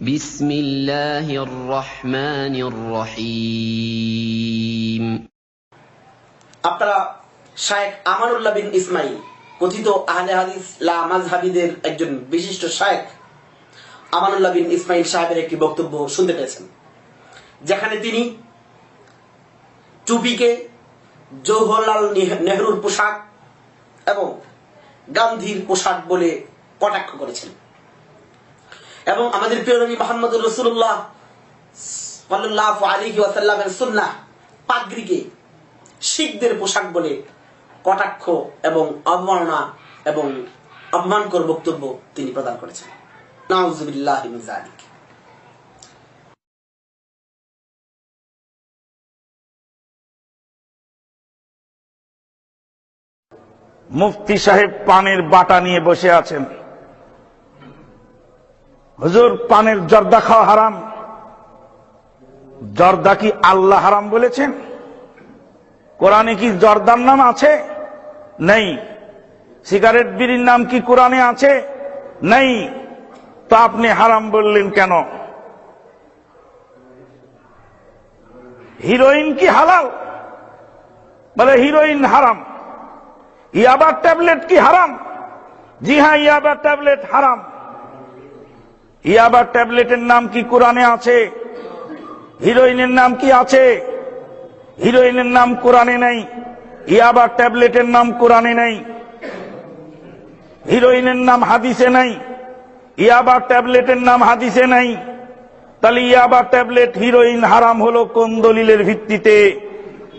بسم الله الرحمن الرحيم আপনারা শায়েখ আমানুল্লাহ বিন ইসমাইল কথিত আহলে হাদিস লা মাজহাবিদের একজন বিশিষ্ট শায়েখ আমানুল্লাহ বিন ইসমাইল সাহেবের একটি বক্তব্য শুনতে পেয়েছেন যেখানে তিনি টুপিকে জওহরলাল নেহ- নেহরুর পোশাক এবং গান্ধীর পোশাক বলে কটাক্ষ করেছেন এবং আমাদের প্রিয় নবী মোহাম্মদ রসুল্লাহ সাল্লাহ আলী ওয়াসাল্লামের পাগড়িকে শিখদের পোশাক বলে কটাক্ষ এবং অবমাননা এবং অপমানকর বক্তব্য তিনি প্রদান করেছেন নাউজুবিল্লাহ যালিক। মুফতি সাহেব পানের বাটা নিয়ে বসে আছেন হুজুর, পানের জর্দা খাওয়া হারাম। জর্দা কি আল্লাহ হারাম বলেছেন? কোরআনে কি জর্দার নাম আছে? নেই। সিগারেট বিড়ির নাম কি কোরআনে আছে? নেই। তো আপনি হারাম বললেন কেন? হিরোইন কি হালাল? বলে হিরোইন হারাম। ইয়াবার ট্যাবলেট কি হারাম? জি হ্যাঁ ইয়াবার ট্যাবলেট হারাম। ইয়াবার ট্যাবলেটের নাম কি কোরআনে আছে? হিরোইনের নাম কি আছে? হিরোইনের নাম কোরআনে নেই। ইয়াবার ট্যাবলেটের নাম কোরআনে নেই। হিরোইনের নাম হাদিসে নাই। ইয়াবার ট্যাবলেটের নাম হাদিসে নাই। তাহলে ইয়াবা ট্যাবলেট, হিরোইন হারাম হলো কোন দলিলের ভিত্তিতে?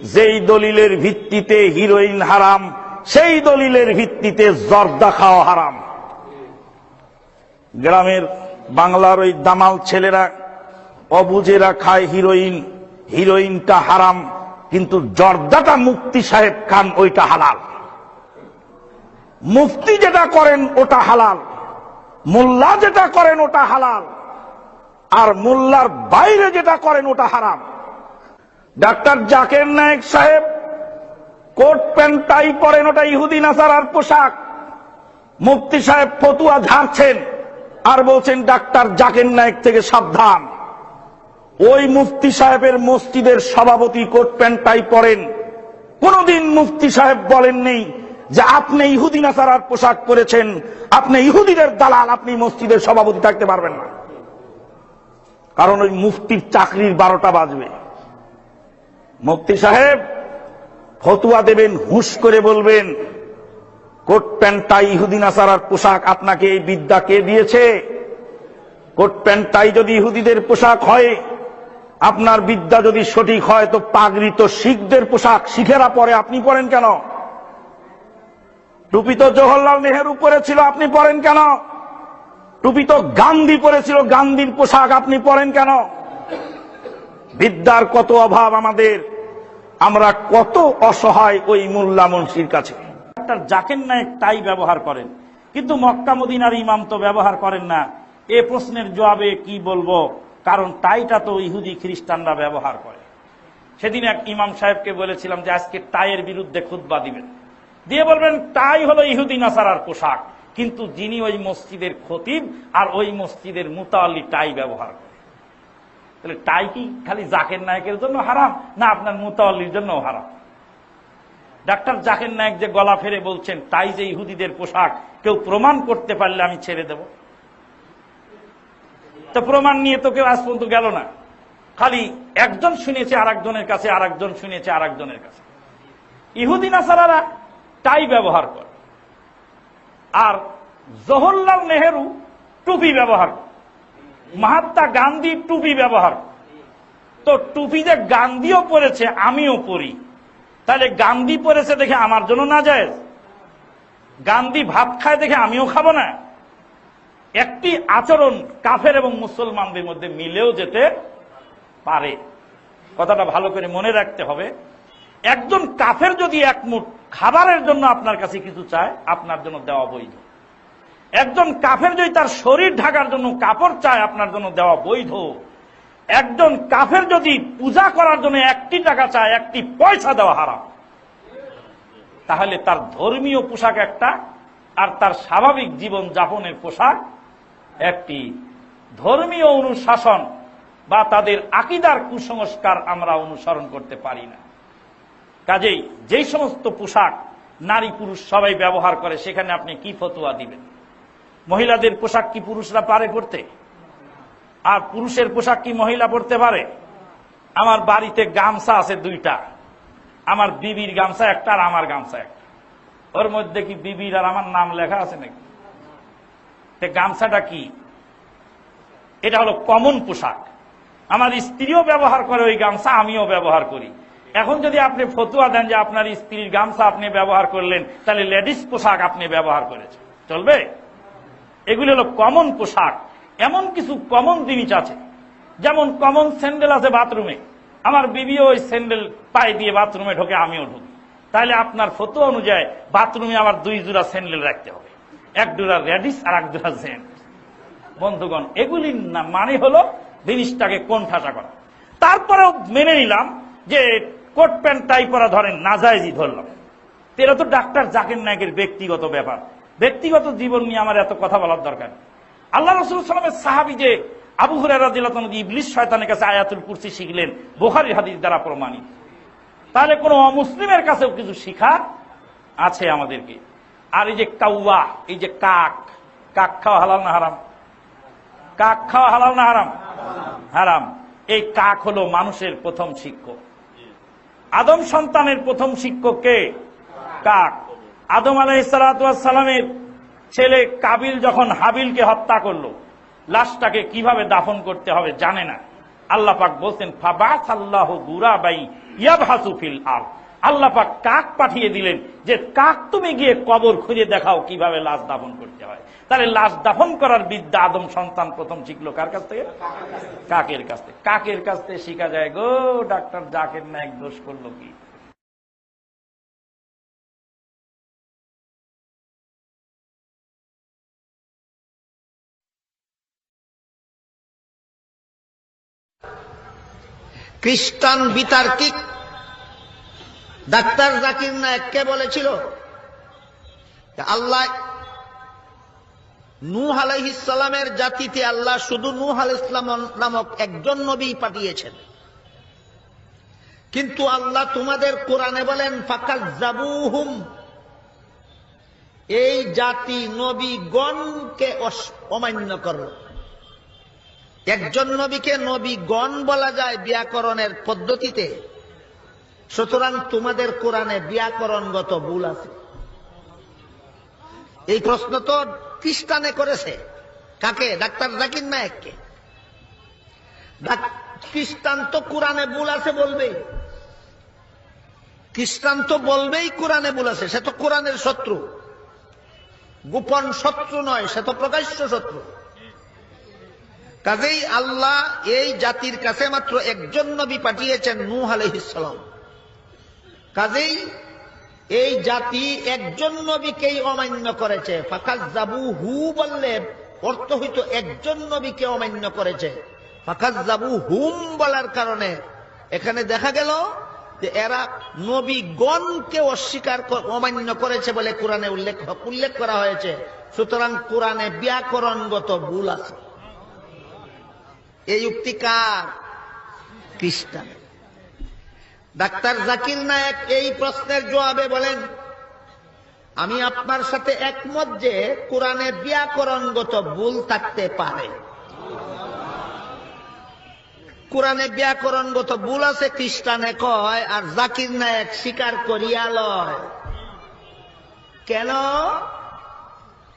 যেই দলিলের ভিত্তিতে হিরোইন হারাম, সেই দলিলের ভিত্তিতে জর্দা খাওয়া হারাম। গ্রামের বাংলার ওই দামাল ছেলেরা, অবুজেরা খায় হিরোইন, হিরোইনটা হারাম, কিন্তু জর্দাটা মুফতি সাহেব খান ওইটা হালাল। মুফতি যেটা করেন ওটা হালাল, মোল্লা যেটা করেন ওটা হালাল, আর মোল্লার বাইরে যেটা করেন ওটা হারাম। ডাক্তার জাকের নায়েক সাহেব, কোট প্যান্ট টাই পরেন ওটা ইহুদি আর পোশাক। মুফতি সাহেব ফতুয়া ঝাড়ছেন। আর বলছেন, ডাক্তার জাকের নায়েক থেকে সাবধান। ওই মুফতি সাহেবের মসজিদের সভাপতি কোট প্যান্ট টাই পরেন। কোনদিন মুফতি সাহেব বলেন নেই যে, আপনি ইহুদি নাসারার পোশাক পরেছেন, আপনি ইহুদিদের দালাল, আপনি মসজিদের সভাপতি থাকতে পারবেন না। কারণ ওই মুফতির চাকরির বারোটা বাজবে। মুফতি সাহেব ফতুয়া দেবেন, হুঁশ করে বলবেন কোট প্যান্ট টাই ইহুদি নাসারার পোশাক আপনাকে এই বিদ্যা কে দিয়েছে? কোট প্যান্ট টাই যদি ইহুদিদের পোশাক হয়, আপনার বিদ্যা যদি সঠিক হয়, তো পাগড়ি তো শিখদের পোশাক। শিখেরা পরে, আপনি পরেন কেন? টুপি তো জওহরলাল নেহেরু পরেছিল, আপনি পরেন কেন? টুপি তো গান্ধী পরেছিল, গান্ধীর পোশাক আপনি পরেন কেন? বিদ্যার কত অভাব আমাদের। আমরা কত অসহায় ওই মোল্লা মুন্সির কাছে। ডাক্তার জাকের নায়ক তাই ব্যবহার করেন। কিন্তু মক্কা মদিনার ইমাম তো ব্যবহার করেন না। এ প্রশ্নের জবাবে কি বলব? কারণ টাইটা তো ইহুদি খ্রিস্টানরা ব্যবহার করে। সেদিন এক ইমাম সাহেবকে বলেছিলাম যে আজকে টাইয়ের বিরুদ্ধে খুদ্া দিবেন। দিয়ে বলবেন টাই হলো ইহুদি নাসারার পোশাক। কিন্তু যিনি ওই মসজিদের খতিব আর ওই মসজিদের মুতাল্লি টাই ব্যবহার করে। তাহলে টাই কি খালি জাকের নায়কের জন্য হারাম? না, আপনার মুতাল্লির জন্য হারাম। ডাক্তার জাকের নায়ক যে গলা ফেরে বলছেন, তাই যে ইহুদিদের পোশাক, কেউ প্রমাণ করতে পারলে আমি ছেড়ে দেব। তো প্রমাণ নিয়ে তো কেউ আজ পর্যন্ত গেল না। খালি একজন শুনেছে আর একজনের কাছে আর একজন শুনেছে আর একজনের কাছে। ইহুদি নাসারারা টাই ব্যবহার করে। আর জওহরলাল নেহেরু টুপি ব্যবহার মহাত্মা গান্ধী টুপি ব্যবহার। তো টুপি যে গান্ধীও পরেছে, আমিও পরি। তাহলে গান্ধী পরেছে দেখে আমার জন্য না যায়? গান্ধী ভাত খায় দেখে আমিও খাব না। একটি আচরণ কাফের এবং মুসলমানদের মধ্যে মিলেও যেতে পারে। কথাটা ভালো করে মনে রাখতে হবে। একজন কাফের যদি এক মুঠ খাবারের জন্য আপনার কাছে কিছু চায়, আপনার জন্য দেওয়া বৈধ। একজন কাফের যদি তার শরীর ঢাকার জন্য কাপড় চায়, আপনার জন্য দেওয়া বৈধ। একজন কাফের যদি পূজা করার জন্য একটি টাকা চায়, একটি পয়সা দেওয়া হারাম। তাহলে তার ধর্মীয় পোশাক একটা, আর তার স্বাভাবিক জীবন যাপনের পোশাক একটি। ধর্মীয় অনুশাসন বা তাদের আকিদার কুসংস্কার আমরা অনুসরণ করতে পারি না। কাজেই যেই সমস্ত পোশাক নারী পুরুষ সবাই ব্যবহার করে, সেখানে আপনি কি ফতোয়া দিবেন? মহিলাদের পোশাক কি পুরুষরা পারে পড়তে? আর পুরুষের পোশাক কি মহিলা পড়তে পারে? আমার বাড়িতে গামছা আছে দুইটা। আমার বিবির গামছা একটা আর আমার গামছা একটা। ওর মধ্যে কি বিবির আর আমার নাম লেখা আছে নাকি? গামছাটা কি? এটা হলো কমন পোশাক। আমার স্ত্রীও ব্যবহার করে ওই গামছা, আমিও ব্যবহার করি। এখন যদি আপনি ফতুয়া দেন যে আপনার স্ত্রীর গামছা আপনি ব্যবহার করলেন, তাহলে লেডিস পোশাক আপনি ব্যবহার করেছেন। চলবে? এগুলি হলো কমন পোশাক। এমন কিছু কমন জিনিস আছে। যেমন কমন স্যান্ডেল আছে বাথরুমে আমার বিবিও ওই স্যান্ডেল পায়ে দিয়ে বাথরুমে ঢোকে, আমিও ঢুকি। তাহলে আপনার ফটো অনুযায়ী বাথরুমে আমার দুই জোড়া স্যান্ডেল রাখতে হবে। এক জোড়া রেডিস আর এক জোড়া জেন্ট বন্ধুগণ, এগুলির মানে হলো জিনিসটাকে কোণঠাসা করা। তারপরেও মেনে নিলাম যে কোট প্যান্ট টাই পরা ধরেন নাজাইজই ধরলাম তো তো ডাক্তার জাকির নায়কের ব্যক্তিগত ব্যাপার। ব্যক্তিগত জীবন নিয়ে আমার এত কথা বলার দরকার। আল্লাহ রসুল সালামের সাহাবি যে আবু হুরারা ইবলিশ শয়তানের কাছে আয়াতুল কুরসি শিখলেন বোখারি হাদিস দ্বারা প্রমাণিত। তাহলে কোন অমুসলিমের কাছেও কিছু শিখার আছে আমাদেরকে। আর এই যে কাউয়া, এই যে কাক কাক খাওয়া হালাল না হারাম? কাক খাওয়া হালাল না হারাম? হারাম। এই কাক হলো মানুষের প্রথম শিক্ষক। আদম সন্তানের প্রথম শিক্ষক কে? কাক। আদম আলাইসালামের ছেলে কাবিল যখন হাবিলকে হত্যা করল, লাশটাকে কীভাবে দাফন করতে হবে জানে না। আল্লাহ পাক বলছেন ফাবাস আল্লাহ ইয়াবহাসুফিল আল আল্লাহ পাক কাক পাঠিয়ে দিলেন যে, কাক তুমি গিয়ে কবর খুঁজে দেখাও কীভাবে লাশ দাফন করতে হয়? তাহলে লাশ দাফন করার বিদ্যা আদম সন্তান প্রথম শিখলো কার কাছ থেকে? কাকের কাছ থেকে। কাকের কাছ থেকে শিখা যায়, গো, ডাক্তার জাকের নায়ক দোষ করল কি? খ্রিস্টান বিতার্কিক। ডাক্তার জাকির নায়ককে বলেছিল? আল্লাহ নূহ আলাইহিসালামের জাতিতে আল্লাহ শুধু নূহ আল ইসলাম নামক একজন নবী পাঠিয়েছেন। কিন্তু আল্লাহ তোমাদের কোরআনে বলেন ফাকাল জাবুহুম। এই জাতি নবীগণকে অস- অমান্য করল। একজন নবীকে নবীগণ বলা যায় ব্যাকরণের পদ্ধতিতে। সুতরাং তোমাদের কোরআনে ব্যাকরণগত ভুল আছে। এই প্রশ্ন তো খ্রিস্টানে করেছে। কাকে? ডাক্তার জাকির নায়ককে। খ্রিস্টান তো কোরআনে ভুল আছে বলবে খ্রিস্টান তো বলবেই কোরআনে ভুল আছে, সে তো কোরআনের শত্রু। গোপন শত্রু নয়, সে তো প্রকাশ্য শত্রু। কাজেই আল্লাহ এই জাতির কাছে মাত্র একজন নবী পাঠিয়েছেন নূহ আলহিসাম কাজেই এই জাতি একজন নবীকেই অমান্য করেছে। ফাকাজ জাবু হু বললে অর্থ হইতো একজন নবীকে অমান্য করেছে। ফাকাজ জাবু হুম বলার কারণে এখানে দেখা গেল যে এরা নবীগণকে অস্বীকার অমান্য করেছে বলে কোরআনে উল্লেখ উল্লেখ করা হয়েছে। সুতরাং কোরআনে ব্যাকরণগত ভুল আছে। এই উক্তি কার? খ্রিস্টান ডাক্তার জাকির নায়ক এই প্রশ্নের জবাবে বলেন, আমি আপনার সাথে একমত যে কোরআনে ব্যাকরণগত ভুল থাকতে পারে। কোরআনে ব্যাকরণগত ভুল আছে খ্রিস্টানে কয় আর জাকির নায়ক স্বীকার করিয়া লয়। কেন?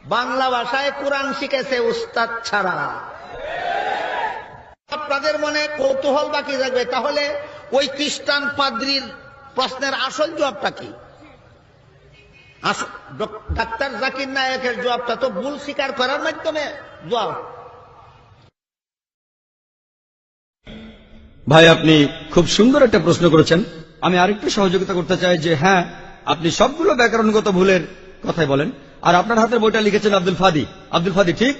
বাংলা ভাষায় কোরআন শিখেছে উস্তাদ ছাড়া। আপনাদের মনে কৌতূহল বাকি থাকবে। তাহলে ওই খ্রিস্টান পাদ্রির প্রশ্নের আসল জবাবটা কি? ডাক্তার জাকির নায়কের জবাবটা তো ভুল স্বীকার করার মাধ্যমে জবাব। ভাই, আপনি খুব সুন্দর একটা প্রশ্ন করেছেন। আমি আরেকটু সহযোগিতা করতে চাই যে হ্যাঁ আপনি সবগুলো ব্যাকরণগত ভুলের কথাই বলেন। আর আপনার হাতের বইটা লিখেছেন আব্দুল ফাদি। আব্দুল ফাদি ঠিক?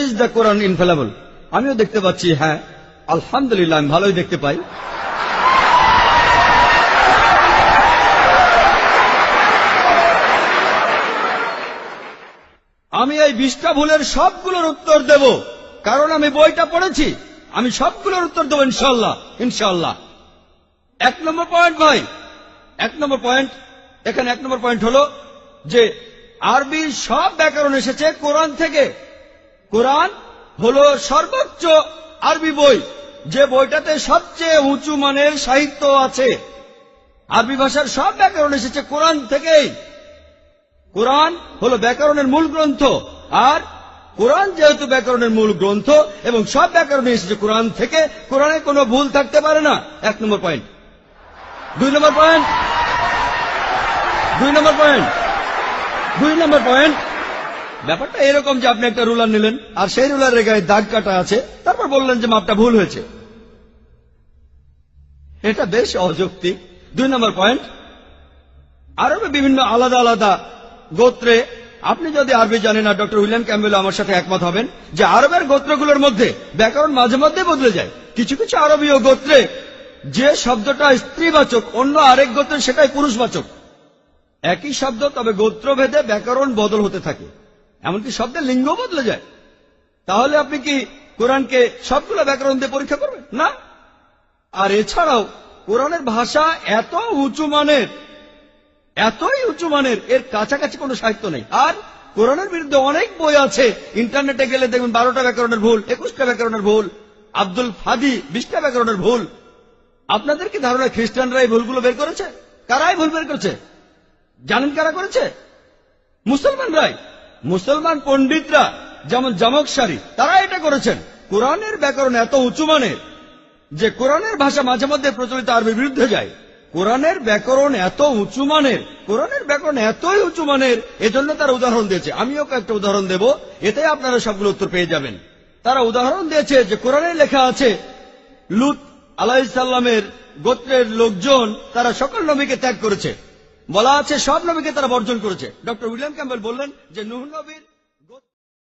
ইজ দ্য কোরআন ইনফেলাবল আমিও দেখতে পাচ্ছি হ্যাঁ আলহামদুলিল্লাহ, আমি ভালোই দেখতে পাই। আমি এই বিশটা ভুলের সবগুলোর উত্তর দেব, কারণ আমি বইটা পড়েছি। আমি সবগুলোর উত্তর দেবো ইনশাল্লাহ ইনশাল্লাহ এক নম্বর পয়েন্ট ভাই, এক নম্বর পয়েন্ট এখানে এক নম্বর পয়েন্ট হলো যে আরবির সব ব্যাকরণ এসেছে কোরআন থেকে। কোরআন হলো সর্বোচ্চ আরবি বই, যে বইটাতে সবচেয়ে উঁচু মানের সাহিত্য আছে। আরবি ভাষার সব ব্যাকরণ এসেছে কোরআন থেকেই। কোরআন হলো ব্যাকরণের মূল গ্রন্থ, আর কোরআন যেহেতু ব্যাকরণের মূল গ্রন্থ, এবং সব ব্যাকরণ এসেছে কোরআন থেকে, কোরআনে কোনো ভুল থাকতে পারে না। এক নম্বর পয়েন্ট। দুই নম্বর পয়েন্ট। দুই নম্বর পয়েন্ট। দুই নম্বর পয়েন্ট। ব্যাপারটা এরকম যে আপনি একটা রুলার নিলেন, আর সেই রুলারের গায়ে দাগ কাটা আছে, তারপর বললেন যে মাপটা ভুল হয়েছে। এটা বেশ অযৌক্তিক। দুই নম্বর পয়েন্ট, আরবে বিভিন্ন আলাদা আলাদা গোত্রে, আপনি যদি আরবি জানেন, আর ডক্টর উইলিয়াম ক্যাম্বেল আমার সাথে একমত হবেন, যে আরবের গোত্রগুলোর মধ্যে ব্যাকরণ মাঝে মধ্যে বদলে যায়। কিছু কিছু আরবীয় গোত্রে যে শব্দটা স্ত্রীবাচক, অন্য আরেক গোত্রে সেটাই পুরুষবাচক। একই শব্দ, তবে গোত্রভেদে ব্যাকরণ বদল হতে থাকে। এমনকি শব্দের লিঙ্গ বদলে যায়। তাহলে আপনি কি কোরআনকে সবগুলো ব্যাকরণ দিয়ে পরীক্ষা করবেন? না। আর এছাড়াও, কোরআনের ভাষা এত উঁচু মানের, এতই উঁচু মানের, এর কাছাকাছি কোনো সাহিত্য নেই। আর কোরআনের বিরুদ্ধে অনেক বই আছে। ইন্টারনেটে গেলে দেখবেন বারোটা ব্যাকরণের ভুল, একুশটা ব্যাকরণের ভুল, আব্দুল ফাদি বিশটা ব্যাকরণের ভুল। আপনাদের কি ধারণা খ্রিস্টানরা এই ভুলগুলো বের করেছে? কারাই ভুল বের করেছে? জানেন কারা করেছে? মুসলমানরাই। মুসলমান পণ্ডিতরা যেমন জামকসারি, তারা এটা করেছেন। কোরআনের ব্যাকরণ এত উঁচু মানের যে কোরআনের ভাষা মাঝে মধ্যে প্রচলিত আরবির বিরুদ্ধে যায়। কোরআনের ব্যাকরণ এত উঁচু মানের, কোরআনের ব্যাকরণ এতই উঁচু মানের, এজন্য তারা উদাহরণ দিয়েছে। আমিও কয়েকটা উদাহরণ দেব এতে আপনারা সবগুলো উত্তর পেয়ে যাবেন। তারা উদাহরণ দিয়েছে যে কোরআনে লেখা আছে, লুত আলাহিসাল্লামের গোত্রের লোকজন, তারা সকল নবীকে ত্যাগ করেছে। বলা আছে সব নবীকে তারা বর্জন করেছে। ডক্টর উইলিয়াম ক্যাম্বেল বললেন যে নুহ নবীর